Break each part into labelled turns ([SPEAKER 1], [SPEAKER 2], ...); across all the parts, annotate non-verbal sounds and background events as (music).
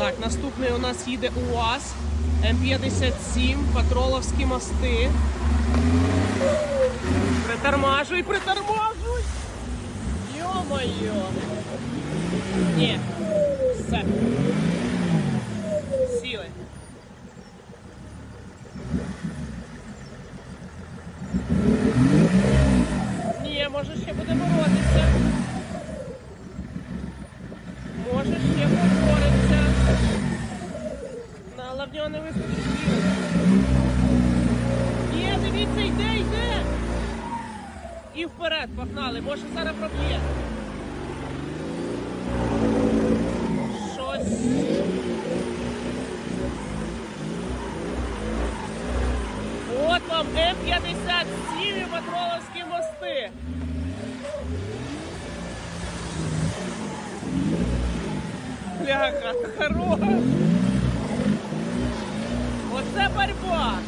[SPEAKER 1] Так, наступний у нас їде УАЗ М57, Патроловські мости. Притормажуй, притормажуй! Йо-моє! Ні, все. Сіли. Ні, може ще буде боротися. Може ще побореться. Але в нього не вистачить. Є, дивіться, йде, йде. І вперед погнали, може зараз проб'є. Щось. От вам М57 і Патроловські мости. Бляха, хорош. Борьба.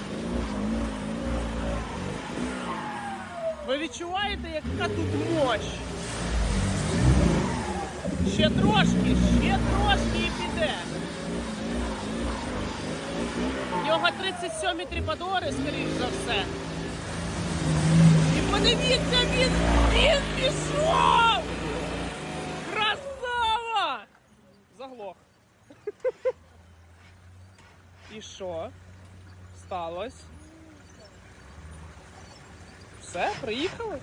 [SPEAKER 1] Ви відчуваєте, яка тут мощь? Ще трошки, ще трошки і піде. В нього 37 тріпадори, скоріш за все. І подивіться, він, він пішов! Красава! Заглох. (laughs) І що? Сталось? Все, приїхали?